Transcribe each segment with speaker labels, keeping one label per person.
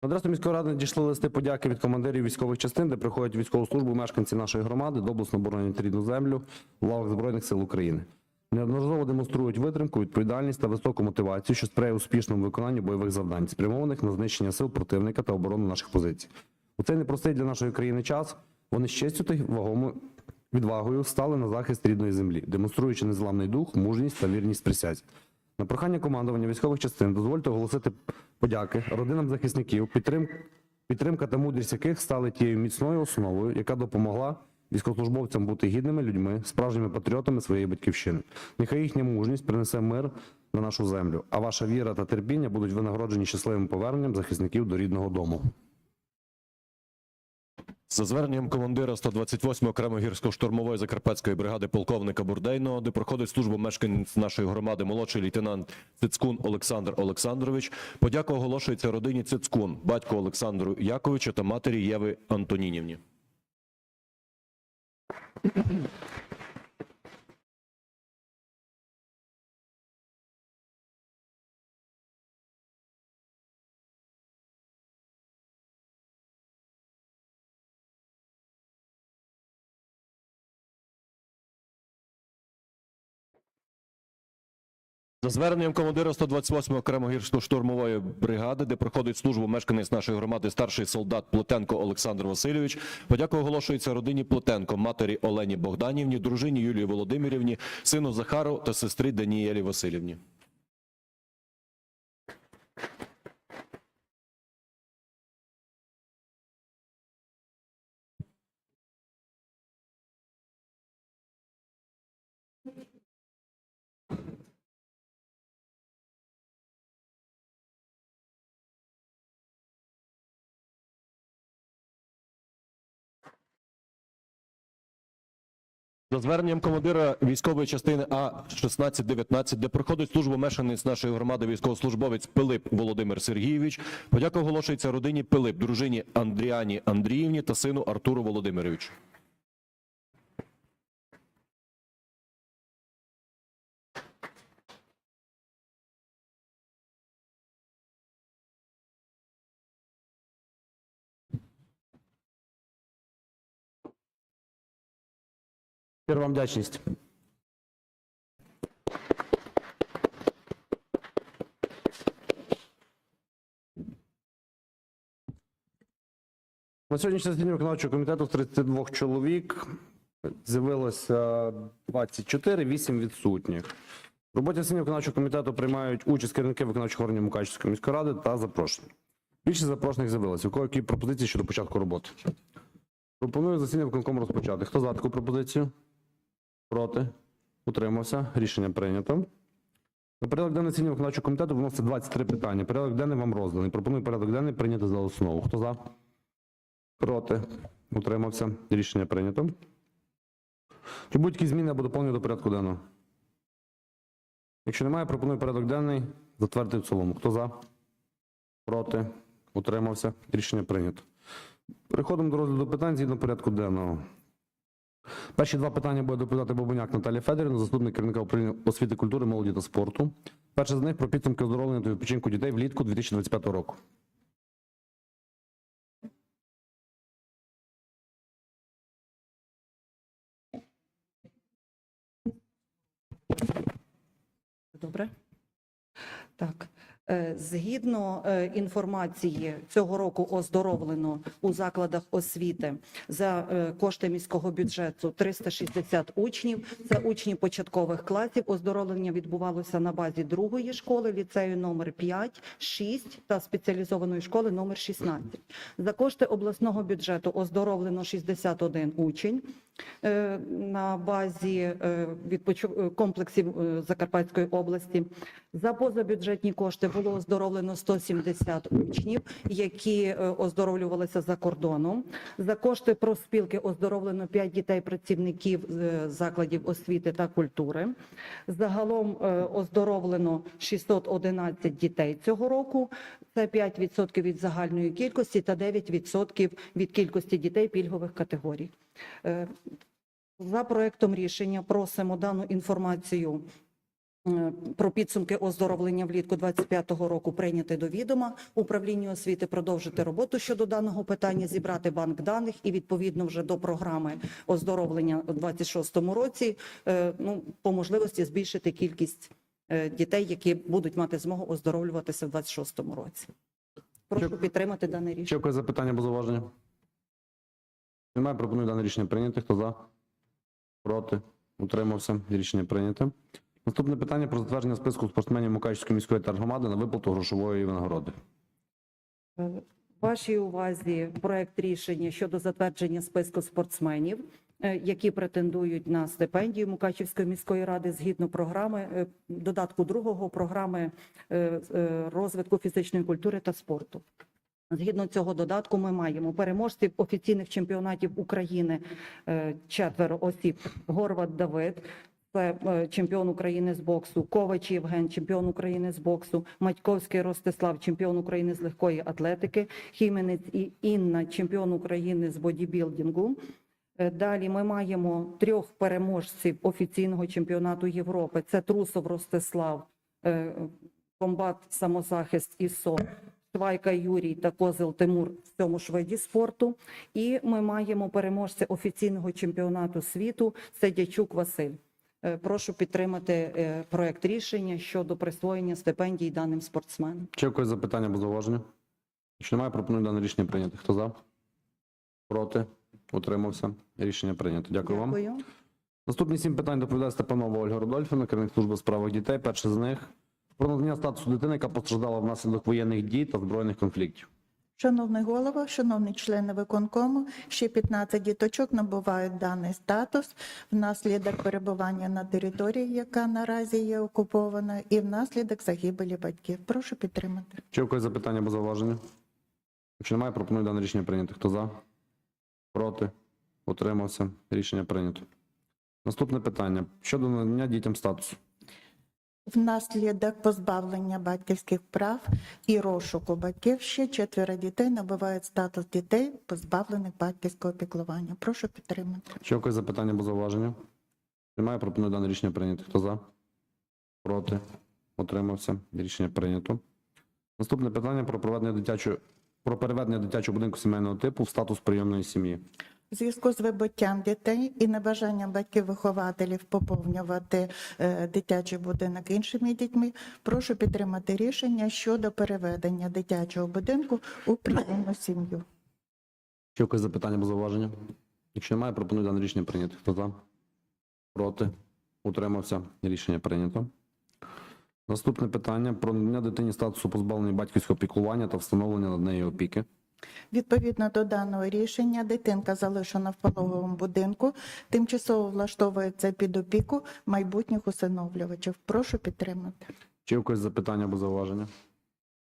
Speaker 1: Адресу міської ради надійшли листи подяки від командирів військових частин, де приходять військову службу мешканці нашої громади, доблесно боронять рідну землю в лавах Збройних сил України. Неодноразово демонструють витримку, відповідальність та високу мотивацію, що сприяє успішному виконанню бойових завдань, спрямованих на знищення сил противника та оборону наших позицій. У цей непростий для нашої країни час вони з честю та вагому відвагою стали на захист рідної землі, демонструючи незламний дух, мужність та вірність присязі. На прохання командування військових частин дозвольте оголосити подяки родинам захисників, підтримка, підтримка та мудрість яких стали тією міцною основою, яка допомогла військовослужбовцям бути гідними людьми, справжніми патріотами своєї батьківщини. Нехай їхня мужність принесе мир на нашу землю, а ваша віра та терпіння будуть винагороджені щасливим поверненням захисників до рідного дому.
Speaker 2: За зверненням командира 128 окремої гірсько-штурмової закарпатської бригади полковника Бурдейного, де проходить службу мешканець нашої громади, молодший лейтенант Цицкун Олександр Олександрович. Подяка оголошується родині Цицкун, батьку Олександру Яковичу та матері Єви Антонінівні. За зверненням командира 128 окремої гірсько-штурмової бригади, де проходить службу мешканець нашої громади, старший солдат Плотенко Олександр Васильович. Подяка оголошується родині Плотенко, матері Олені Богданівні, дружині Юлії Володимирівні, сину Захару та сестрі Даніелі Васильівні. За зверненням командира військової частини А 1619, де проходить службу мешканець нашої громади військовослужбовець Пилип Володимир Сергійович. Подяка оголошується родині Пилип, дружині Андріані Андріївні та сину Артуру Володимировичу.
Speaker 1: Щиро вам вдячність. На сьогоднішнє засідання виконавчого комітету з 32 чоловік з'явилося 24, 8 відсутніх. В роботі засідання виконавчого комітету приймають участь керівники виконавчих органів Мукачівської міської ради та запрошені. Більшість запрошених з'явилося. У кого які пропозиції щодо початку роботи? Пропоную засідання виконкому розпочати. Хто за таку пропозицію? Проти? Утримався. Рішення прийнято. На порядок денний засідання виконавчого комітету виноситься 23 питання. Порядок денний вам розданий. Пропоную порядок денний прийняти за основу. Хто за? Проти? Утримався. Рішення прийнято. Чи будь-які зміни або доповнення до порядку денного? Якщо немає, пропоную порядок денний затвердити в цілому. Хто за? Проти? Утримався. Рішення прийнято. Переходимо до розгляду питань згідно порядку денного. Перші два питання буде доповідати Бабуняк Наталія Федорівна, заступник керівника управління освіти, культури, молоді та спорту. Перше з них про підсумки оздоровлення та відпочинку дітей влітку 2025 року.
Speaker 3: Добре. Так. Е, Згідно е, інформації, цього року оздоровлено у закладах освіти за е, кошти міського бюджету 360 учнів. Це учні початкових класів. Оздоровлення відбувалося на базі другої школи, ліцею номер 5, 6 та спеціалізованої школи номер 16. За кошти обласного бюджету оздоровлено 61 учень на базі комплексів Закарпатської області. За позабюджетні кошти було оздоровлено 170 учнів, які е, оздоровлювалися за кордоном. За кошти профспілки оздоровлено 5 дітей працівників е, закладів освіти та культури. Загалом е, оздоровлено 611 дітей цього року. Це 5% від загальної кількості та 9% від кількості дітей пільгових категорій. За проектом рішення просимо дану інформацію про підсумки оздоровлення влітку 25-го року прийняти до відома управлінню освіти, продовжити роботу щодо даного питання, зібрати банк даних і відповідно вже до програми оздоровлення у 26-му році, е, ну по можливості збільшити кількість е, дітей, які будуть мати змогу оздоровлюватися в 26-му році. Прошу
Speaker 1: Дякую.
Speaker 3: підтримати дане рішення.
Speaker 1: Ще якось запитання або зауваження? Немає, пропоную дане рішення прийняти. Хто за? Проти? Утримався. Рішення прийнято. Наступне питання про затвердження списку спортсменів Мукачівської міської тергромади на виплату грошової винагороди.
Speaker 3: Е, Вашій увазі проект рішення щодо затвердження списку спортсменів, е, які претендують на стипендію Мукачівської міської ради згідно програми е, додатку другого програми розвитку фізичної культури та спорту. Згідно цього додатку, ми маємо переможців офіційних чемпіонатів України четверо осіб. Горват Давид, це е, чемпіон України з боксу, Ковач Євген, чемпіон України з боксу, Матьковський Ростислав, чемпіон України з легкої атлетики, Хіменець і Інна, чемпіон України з бодібілдингу. Е, Далі ми маємо трьох переможців офіційного чемпіонату Європи. Це Трусов Ростислав, е, комбат самозахист ІСО, Свайка Юрій та Козел Тимур в цьому ж виді спорту. І ми маємо переможця офіційного чемпіонату світу. Це Дячук Василь. Е, Прошу підтримати е, проект рішення щодо присвоєння стипендій даним спортсменам.
Speaker 1: Ще якось запитання або зауваження? Якщо немає, пропоную дане рішення прийняти. Хто за? Проти? Утримався. Рішення прийнято. Дякую, вам. Наступні сім питань доповідає Степанова Ольга Рудольфівна, керівник служби справах дітей. Перше з них про надання статусу дитини, яка постраждала внаслідок воєнних дій та збройних конфліктів.
Speaker 4: Шановний голово, шановні члени виконкому, ще 15 діточок набувають даний статус внаслідок перебування на території, яка наразі є окупована, і внаслідок загибелі батьків. Прошу підтримати.
Speaker 1: Чи якось запитання або зауваження? Якщо немає, пропоную дане рішення прийняти. Хто за? Проти? Утримався. Рішення прийнято. Наступне питання щодо надання дітям статусу.
Speaker 4: Внаслідок позбавлення батьківських прав і розшуку батьків ще четверо дітей набувають статус дітей, позбавлених батьківського піклування. Прошу підтримати.
Speaker 1: Чи якось запитання або зауваження? Немає, пропоную дане рішення прийняти. Хто за? Проти? Утримався. Рішення прийнято. Наступне питання про проведення дитячого про переведення дитячого будинку сімейного типу в статус прийомної сім'ї.
Speaker 4: В зв'язку з вибуттям дітей і небажанням батьків-вихователів поповнювати е, дитячий будинок іншими дітьми, прошу підтримати рішення щодо переведення дитячого будинку у прийомну сім'ю.
Speaker 1: Чи якось запитання або зауваження? Якщо немає, пропоную дане рішення прийняти. Хто за? Проти? Утримався. Рішення прийнято. Наступне питання про надання дитині статусу позбавлення батьківського піклування та встановлення над нею опіки.
Speaker 4: Відповідно до даного рішення, дитинка залишена в пологовому будинку, тимчасово влаштовується під опіку майбутніх усиновлювачів. Прошу підтримати.
Speaker 1: Чи якось запитання або зауваження?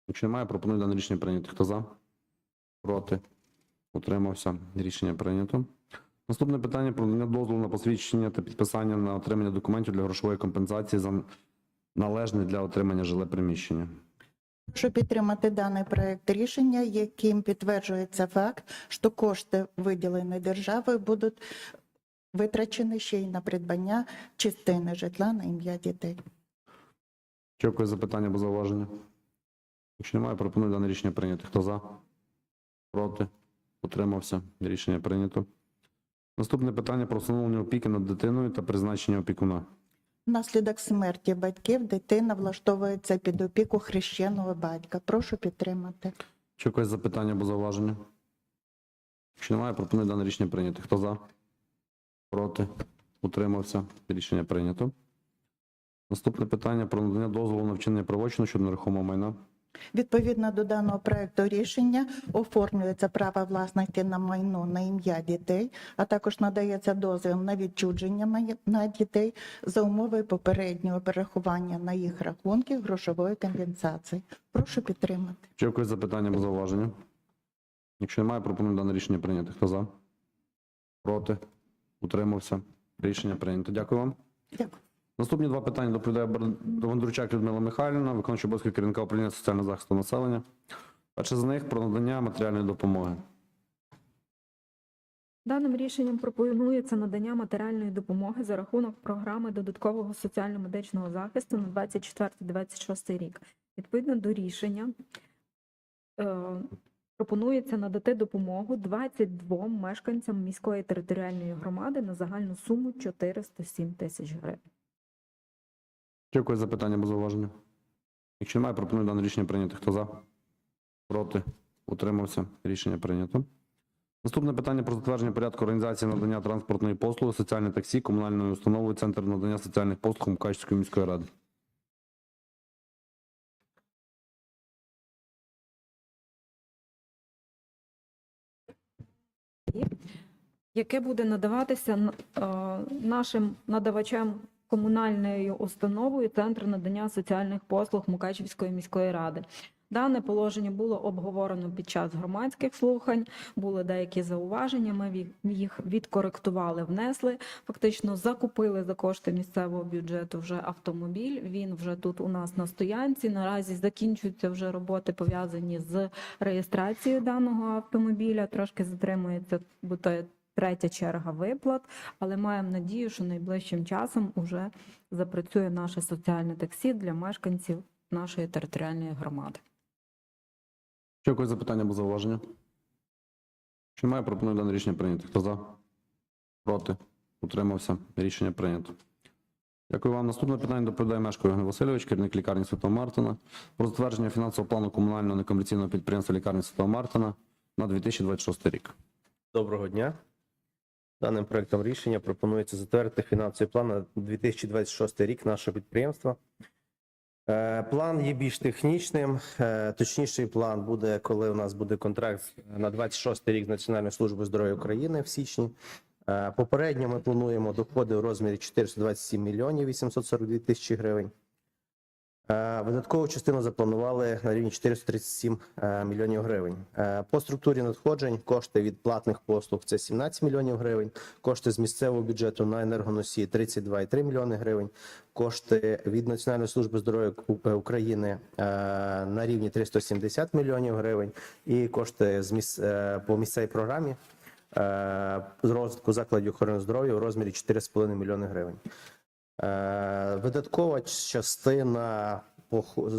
Speaker 1: Якщо немає, пропоную дане рішення прийняти. Хто за? Проти? Утримався. Рішення прийнято. Наступне питання про надання дозволу на посвідчення та підписання на отримання документів для грошової компенсації за належне для отримання жиле приміщення.
Speaker 4: Прошу підтримати даний проект рішення, яким підтверджується факт, що кошти, виділені державою, будуть витрачені ще й на придбання частини житла на ім'я дітей.
Speaker 1: Чи якось запитання або зауваження? Якщо немає, пропоную дане рішення прийняти. Хто за? Проти? Утримався. Рішення прийнято. Наступне питання про встановлення опіки над дитиною та призначення опікуна.
Speaker 4: Внаслідок смерті батьків дитина влаштовується під опіку хрещеного батька. Прошу підтримати.
Speaker 1: Чи якесь запитання або зауваження? Якщо немає, пропоную дане рішення прийняти. Хто за? Проти? Утримався. Рішення прийнято. Наступне питання про надання дозволу на вчинення правочину щодо нерухомого майна.
Speaker 4: Відповідно до даного проекту рішення оформлюється право власності на майно на ім'я дітей, а також надається дозвіл на відчудження на дітей за умови попереднього перерахування на їх рахунки грошової компенсації. Прошу підтримати.
Speaker 1: Чи якось запитання або зауваження? Якщо немає, пропоную дане рішення прийняти. Хто за? Проти? Утримався. Рішення прийнято. Дякую вам.
Speaker 4: Дякую.
Speaker 1: Наступні два питання доповідає Бондарчук Людмила Михайлівна, виконуючий обов'язки керівника управління соціального захисту населення. Перше з них про надання матеріальної допомоги.
Speaker 5: Даним рішенням пропонується надання матеріальної допомоги за рахунок програми додаткового соціально-медичного захисту на 24-26 рік. Відповідно до рішення е, пропонується надати допомогу 22 мешканцям міської територіальної громади на загальну суму 407 тисяч гривень.
Speaker 1: Дякую за питання або зауваження. Якщо немає, пропоную дане рішення прийняти. Хто за? Проти? Утримався? Рішення прийнято. Наступне питання про затвердження порядку організації надання транспортної послуги, соціальне таксі, комунальною установою Центр надання соціальних послуг Мукачівської міської ради.
Speaker 5: яке буде надаватися е, нашим надавачам комунальною установою Центр надання соціальних послуг Мукачівської міської ради. Дане положення було обговорено під час громадських слухань, були деякі зауваження. Ми їх відкоректували, внесли. Фактично закупили за кошти місцевого бюджету вже автомобіль. Він вже тут у нас на стоянці. Наразі закінчуються вже роботи пов'язані з реєстрацією даного автомобіля. Трошки затримується, бо то третя черга виплат, але маємо надію, що найближчим часом уже запрацює наше соціальне таксі для мешканців нашої територіальної громади.
Speaker 1: Дякую за питання або зауваження. Якщо немає, пропоную дане рішення прийняти. Хто за? Проти? Утримався? Рішення прийнято. Дякую вам. Наступне питання доповідає Мешко Євген Васильович, керівник лікарні Святого Мартина, про затвердження фінансового плану комунального некомерційного підприємства лікарні Святого Мартина на 2026 рік.
Speaker 6: Доброго дня. Даним проектом рішення пропонується затвердити фінансовий план на 2026 рік нашого підприємства. Е, План є більш технічним. Е, Точніший план буде, коли у нас буде контракт на 26 рік з Національною службою здоров'я України в січні. Е, Попередньо ми плануємо доходи у розмірі 427 мільйонів 842 тисячі гривень. Е, Видаткову частину запланували на рівні 437 е, мільйонів гривень. Е, По структурі надходжень кошти від платних послуг це 17 мільйонів гривень, кошти з місцевого бюджету на енергоносії 32,3 мільйони гривень, кошти від Національної служби здоров'я України на рівні 370 мільйонів гривень і кошти з міс... по місцевій програмі з розвитку закладів охорони здоров'я у розмірі 4,5 мільйони гривень. Е, Видаткова частина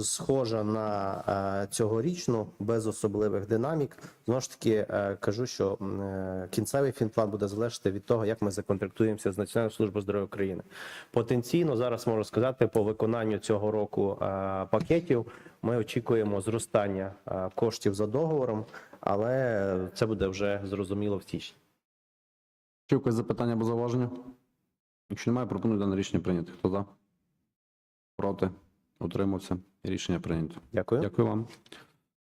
Speaker 6: схожа на е, цьогорічну, без особливих динамік. Знову ж таки, е, кажу, що кінцевий фінплан буде залежати від того, як ми законтрактуємося з Національною службою здоров'я України. Потенційно зараз можу сказати, по виконанню цього року пакетів ми очікуємо зростання коштів за договором, але це буде вже зрозуміло в січні.
Speaker 1: Якось запитання або зауваження? Якщо немає, пропоную дане рішення прийняти. Хто за? Проти? Утримався? Рішення прийнято.
Speaker 6: Дякую.
Speaker 1: Дякую вам.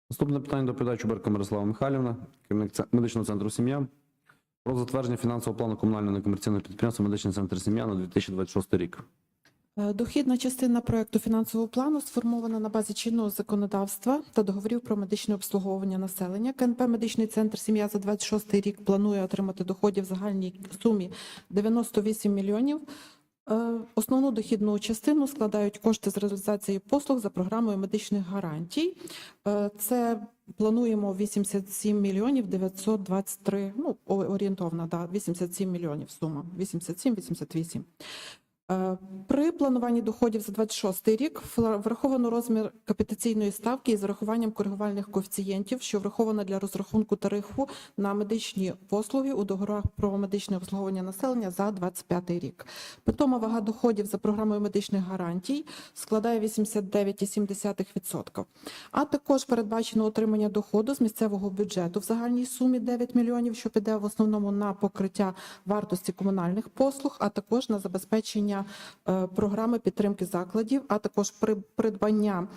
Speaker 1: Наступне питання доповідає Берка Мирослава Михайлівна, керівник медичного центру сім'я. Про затвердження фінансового плану комунального некомерційного підприємства Медичний центр сім'я на 2026 рік.
Speaker 7: Е, Дохідна частина проекту фінансового плану сформована на базі чинного законодавства та договорів про медичне обслуговування населення. КНП Медичний центр сім'я за 26 рік планує отримати доходів в загальній сумі 98 мільйонів. Е, Основну дохідну частину складають кошти з реалізації послуг за програмою медичних гарантій. Е, Це плануємо 87 мільйонів 923, ну о- орієнтовна, да, 87 мільйонів сума, 87-88. Е, При плануванні доходів за 26 рік враховано розмір капітаційної ставки із врахуванням коригувальних коефіцієнтів, що враховано для розрахунку тарифу на медичні послуги у договорах про медичне обслуговування населення за 25 рік. Питома вага доходів за програмою медичних гарантій складає 89,7%. А також передбачено отримання доходу з місцевого бюджету в загальній сумі 9 мільйонів, що піде в основному на покриття вартості комунальних послуг, а також на забезпечення е, програми підтримки закладів, а також при придбання.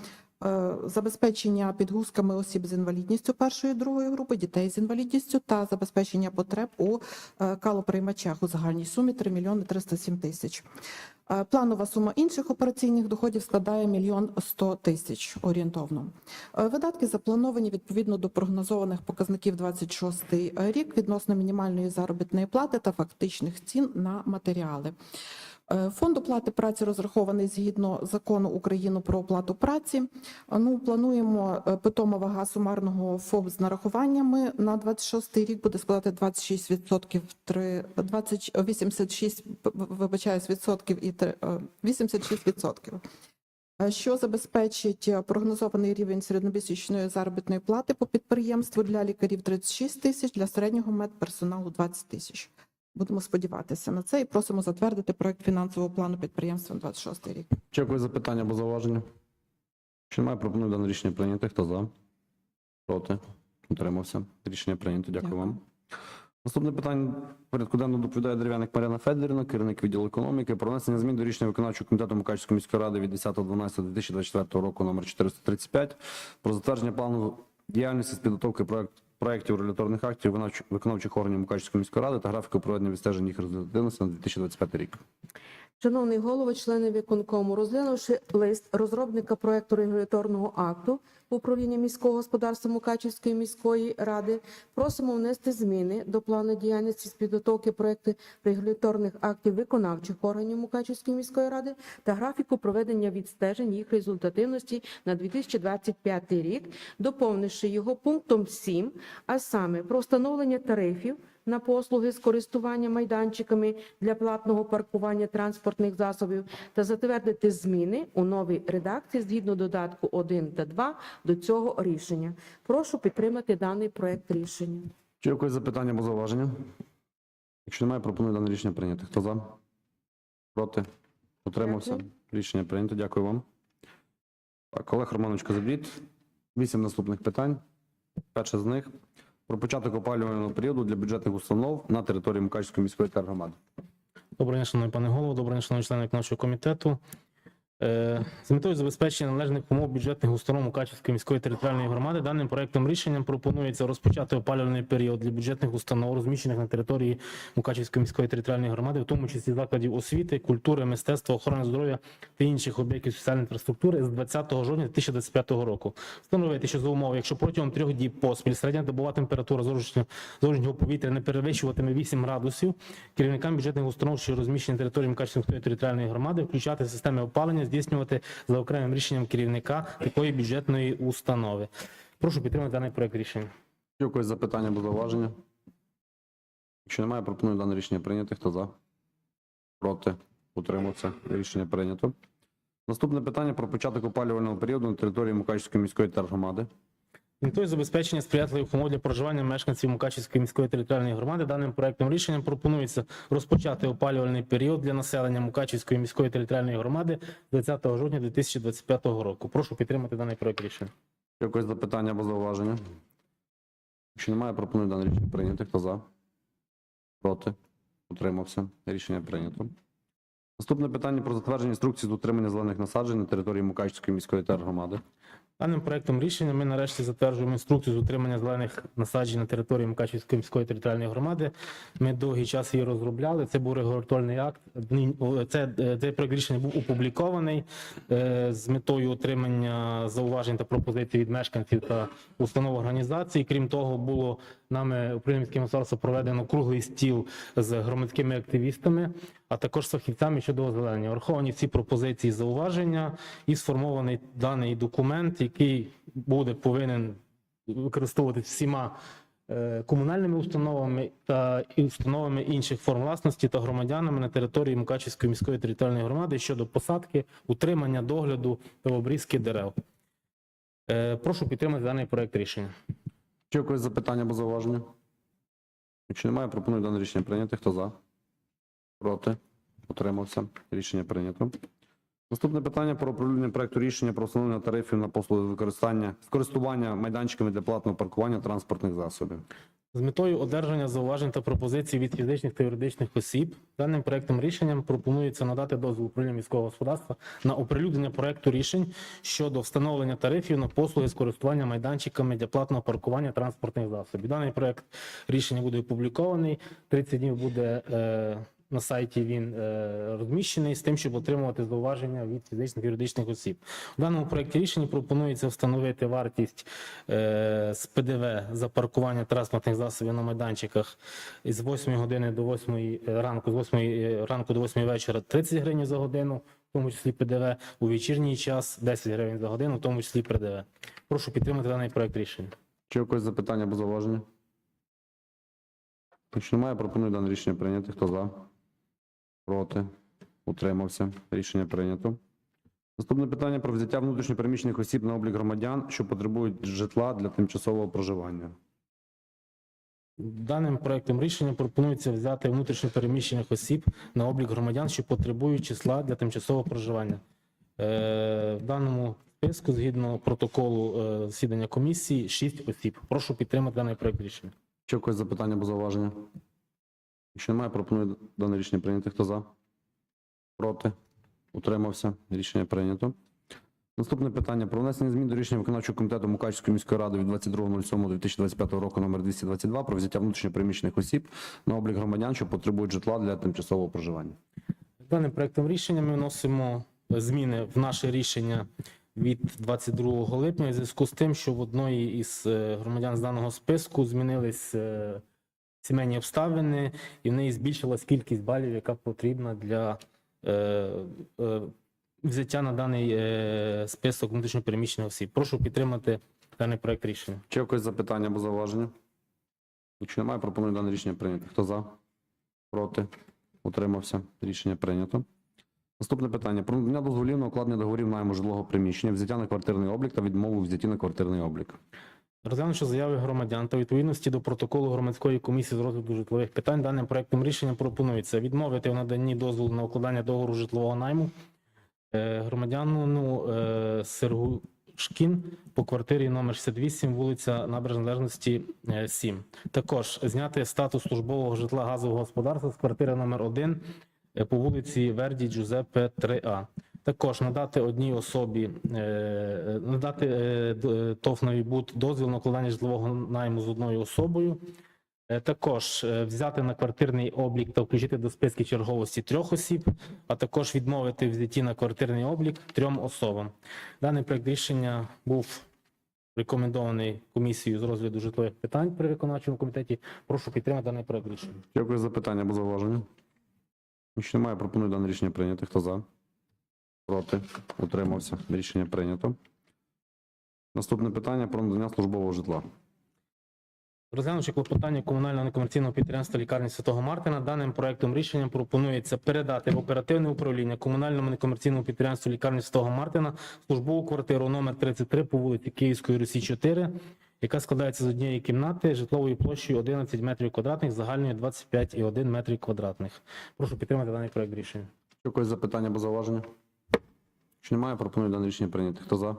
Speaker 7: е, Забезпечення підгузками осіб з інвалідністю першої і другої групи, дітей з інвалідністю та забезпечення потреб у е, калоприймачах у загальній сумі 3 мільйони 307 тисяч. Планова сума інших операційних доходів складає мільйон 100 тисяч орієнтовно. Е, Видатки заплановані відповідно до прогнозованих показників 26 рік відносно мінімальної заробітної плати та фактичних цін на матеріали. Е, Фонд оплати праці розрахований згідно закону України про оплату праці. Е, Ну, плануємо питома вага сумарного ФОП з нарахуваннями на 26 рік буде складати 26%, три- 20, 86, п- вибачаюсь, відсотків і 86%. Е, Що забезпечить е, прогнозований рівень середньомісячної заробітної плати по підприємству для лікарів 36 тисяч, для середнього медперсоналу 20 тисяч. Будемо сподіватися на це і просимо затвердити проект фінансового плану підприємства на 26 рік.
Speaker 1: Чи якось запитання або зауваження? Якщо немає, пропоную дане рішення прийняти. Хто за? Проти? Утримався. Рішення прийнято. Дякую,
Speaker 7: Дякую.
Speaker 1: вам. Наступне питання порядку денного доповідає Дерев'яник Мар'яна Федорівна, керівник відділу економіки, про внесення змін до рішення виконавчого комітету Мукачівської міської ради від 10.12.2024 року номер 435 про затвердження плану діяльності з підготовки проєктів регуляторних актів виконавчих, органів Мукачівської міської ради та графіку проведення відстежень їх результативності на 2025 рік.
Speaker 8: Шановний голово, члени виконкому, розглянувши лист розробника проекту регуляторного акту управління міського господарства Мукачівської міської ради, просимо внести зміни до плану діяльності з підготовки проекту регуляторних актів виконавчих органів Мукачівської міської ради та графіку проведення відстежень їх результативності на 2025 рік, доповнивши його пунктом 7, а саме про встановлення тарифів на послуги з користування майданчиками для платного паркування транспортних засобів та затвердити зміни у новій редакції згідно додатку 1 та 2 до цього рішення. Прошу підтримати даний проект рішення.
Speaker 1: Чи якось запитання або зауваження? Якщо немає, пропоную дане рішення прийняти. Хто за? Проти? Утримався?
Speaker 8: Дякую.
Speaker 1: Рішення прийнято. Дякую вам. Так, Олег Романович Козабіт. Вісім наступних питань. Перше з них про початок опалювального періоду для бюджетних установ на території Мукачівської міської тергромади.
Speaker 9: Доброго дня, шановний пане голово, доброго дня, шановні члени виконавчого комітету. Е, З метою забезпечення належних умов бюджетних установ Мукачівської міської територіальної громади даним проектом рішенням пропонується розпочати опалювальний період для бюджетних установ, розміщених на території Мукачівської міської територіальної громади, в тому числі закладів освіти, культури, мистецтва, охорони здоров'я та інших об'єктів соціальної інфраструктури з 20 жовтня 2025 року. Встановити, що за умови, якщо протягом трьох діб поспіль середня добова температура зовнішнього повітря не перевищуватиме 8 градусів, керівникам бюджетних установ, що розміщені на території Мукачівської територіальної громади, включати системи опалення, здійснювати за окремим рішенням керівника такої бюджетної установи. Прошу підтримати даний проект рішення.
Speaker 1: Якось запитання або зауваження? Якщо немає, пропоную дане рішення прийняти. Хто за? Проти? Утримався? Рішення прийнято. Наступне питання про початок опалювального періоду на території Мукачівської міської тергромади.
Speaker 9: Метою забезпечення сприятливих умов для проживання мешканців Мукачівської міської територіальної громади даним проектом рішенням пропонується розпочати опалювальний період для населення Мукачівської міської територіальної громади 20 жовтня 2025 року. Прошу підтримати даний проект рішення.
Speaker 1: Якось запитання або зауваження? Якщо немає, пропоную дане рішення прийняти. Хто за? Проти? Утримався. Рішення прийнято. Наступне питання про затвердження інструкції з утримання зелених насаджень на території Мукачівської міської тергромади.
Speaker 9: Даним проектом рішення ми нарешті затверджуємо інструкцію з утримання зелених насаджень на території Мукачівської міської територіальної громади. Ми довгий час її розробляли. Це був регуляторний акт. Це, е, цей проект рішення був опублікований е, з метою отримання зауважень та пропозицій від мешканців та установ організацій. Крім того, було нами управління міським господарством проведено круглий стіл з громадськими активістами, а також фахівцями щодо озеленення. Враховані всі пропозиції зауваження і сформований даний документ, який буде повинен використовуватися всіма е, комунальними установами та установами інших форм власності та громадянами на території Мукачівської міської територіальної громади щодо посадки, утримання, догляду та обрізки дерев. Е, Прошу підтримати даний проект рішення.
Speaker 1: Чи якось запитання або зауваження? Якщо немає, пропоную дане рішення прийняти. Хто за? Проти? Утримався. Рішення прийнято. Наступне питання про управління проекту рішення про встановлення тарифів на послуги використання користування майданчиками для платного паркування транспортних засобів.
Speaker 9: З метою одержання зауважень та пропозицій від фізичних та юридичних осіб даним проектом рішенням пропонується надати дозвіл управління міського господарства на оприлюднення проекту рішень щодо встановлення тарифів на послуги з користування майданчиками для платного паркування транспортних засобів. Даний проект рішення буде опублікований. 30 днів буде е, На сайті він е, розміщений з тим, щоб отримувати зауваження від фізичних юридичних осіб. У даному проєкті рішення пропонується встановити вартість е, з ПДВ за паркування транспортних засобів на майданчиках з 8 години до 8 ранку, з 8 ранку до 8 вечора 30 гривень за годину, в тому числі ПДВ, у вечірній час 10 гривень за годину, в тому числі ПДВ. Прошу підтримати даний проєкт рішення.
Speaker 1: Чи якось запитання або зауваження? Якщо немає, пропоную дане рішення прийняти. Хто за? Проти? Утримався. Рішення прийнято. Наступне питання про взяття внутрішньопереміщених осіб на облік громадян, що потребують житла для тимчасового проживання.
Speaker 9: Даним проектом рішення пропонується взяти внутрішньо переміщених осіб на облік громадян, що потребують числа для тимчасового проживання. Е, в даному списку, згідно протоколу е, засідання комісії, 6 осіб. Прошу підтримати даний проект рішення.
Speaker 1: Чи якось запитання або зауваження? Якщо немає, пропоную дане рішення прийняти. Хто за? Проти? Утримався. Рішення прийнято. Наступне питання про внесення змін до рішення виконавчого комітету Мукачівської міської ради від 22.07.2025 року номер 222 про взяття внутрішньопереміщених осіб на облік громадян, що потребують житла для тимчасового проживання.
Speaker 9: Даним проектом рішення ми вносимо зміни в наше рішення від 22 липня у зв'язку з тим, що в одної із е, громадян з даного списку змінились е, сімейні обставини, і в неї збільшилась кількість балів, яка потрібна для е, е, взяття на даний е, список внутрішньопереміщених осіб. Прошу підтримати даний проект рішення.
Speaker 1: Чи якось запитання або зауваження? Якщо немає, пропоную дане рішення прийняти. Хто за? Проти? Утримався. Рішення прийнято. Наступне питання. Про надання дозволів на укладення договорів найму жилого приміщення, взяття на квартирний облік та відмову у взятті на квартирний облік.
Speaker 9: Розглянувши заяви громадян та відповідності до протоколу громадської комісії з розгляду житлових питань, даним проектом рішення пропонується відмовити в наданні дозволу на укладання договору житлового найму е, громадянину е, Сергушкін по квартирі номер 68, вулиця Набережна Незалежності е, 7. Також зняти статус службового житла газового господарства з квартири номер 1 е, по вулиці Верді Джузеппе 3А. Також надати одній особі, е, надати е, е, ТОВ «Новібуд» дозвіл на укладання житлового найму з одною особою. Також взяти на квартирний облік та включити до списків черговості трьох осіб, а також відмовити в взятті на квартирний облік трьом особам. Даний проект рішення був рекомендований комісією з розгляду житлових питань при виконавчому комітеті. Прошу підтримати даний проект рішення.
Speaker 1: Дякую за запитання або зауваження. Якщо немає, пропоную дане рішення прийняти. Хто за? Проти? Утримався. Рішення прийнято. Наступне питання про надання службового житла.
Speaker 9: Розглянувши клопотання комунального некомерційного підприємства лікарні Святого Мартина, даним проектом рішення пропонується передати в оперативне управління комунальному некомерційному підприємству лікарні Святого Мартина службову квартиру номер 33 по вулиці Київської Русі 4, яка складається з однієї кімнати житловою площею 11 метрів квадратних, загальною 25,1 метрів квадратних. Прошу підтримати даний проект рішення.
Speaker 1: Якось запитання або зауваження? Якщо немає, пропоную дане рішення прийняти. Хто за?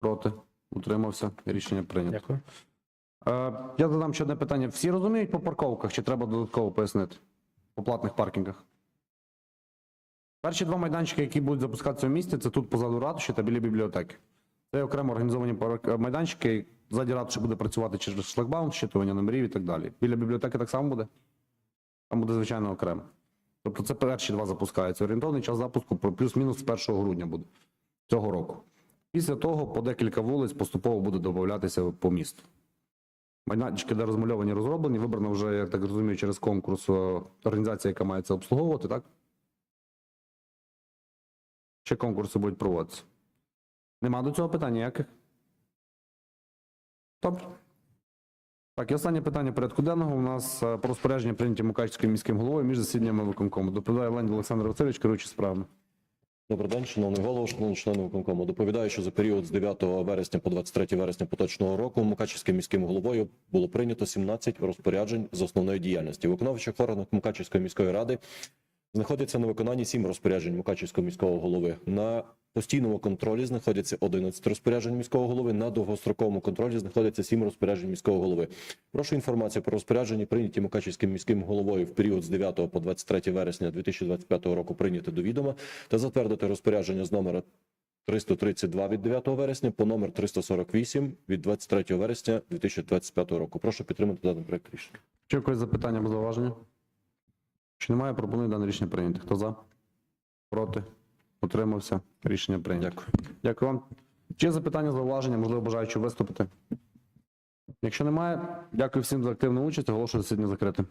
Speaker 1: Проти? Утримався. Рішення прийнято.
Speaker 9: Дякую.
Speaker 1: Е, я задам ще одне питання. Всі розуміють по парковках, чи треба додатково пояснити? По платних паркінгах? Перші два майданчики, які будуть запускатися в місті, це тут позаду ратуші та біля бібліотеки. Це окремо організовані е, майданчики. Ззаді ратуші буде працювати через шлагбаум, щитування номерів і так далі. Біля бібліотеки так само буде? Там буде, звичайно, окремо. Тобто це перші два запускаються. Орієнтовний час запуску плюс-мінус з 1 грудня буде цього року. Після того по декілька вулиць поступово буде додатися по місту. Майданчики, де розмальовані, розроблені, вибрано вже, я так розумію, через конкурс е, організація, яка має це обслуговувати, так? Ще конкурси будуть проводитися. Нема до цього питань ніяких? Добре. Так, і останнє питання порядку денного. У нас е, про розпорядження прийняті Мукачівським міським головою між засіданнями виконкому. Доповідає Леонід Олександр Васильович, керуючий справами.
Speaker 2: Добрий день, шановний голово, шановні члени виконкому. Доповідаю, що за період з 9 вересня по 23 вересня поточного року Мукачівським міським головою було прийнято 17 розпоряджень з основної діяльності. Виконавчих органах Мукачівської міської ради знаходяться на виконанні 7 розпоряджень Мукачівського міського голови. На постійному контролі знаходяться 11 розпоряджень міського голови. На довгостроковому контролі знаходяться 7 розпоряджень міського голови. Прошу інформацію про розпорядження, прийняті Мукачівським міським головою в період з 9 по 23 вересня 2025 року прийняти до відома та затвердити розпорядження з номера 332 від 9 вересня по номер 348 від 23 вересня 2025 року. Прошу підтримати даний проект рішення.
Speaker 1: Чи якось запитання або зауваження? Чи немає, пропоную дане рішення прийняти. Хто за? Проти? Утримався? Рішення прийнято.
Speaker 2: Дякую.
Speaker 1: Дякую вам. Чи є запитання, зауваження, можливо, бажаючи виступити? Якщо немає, дякую всім за активну участь. Оголошую засідання закритим.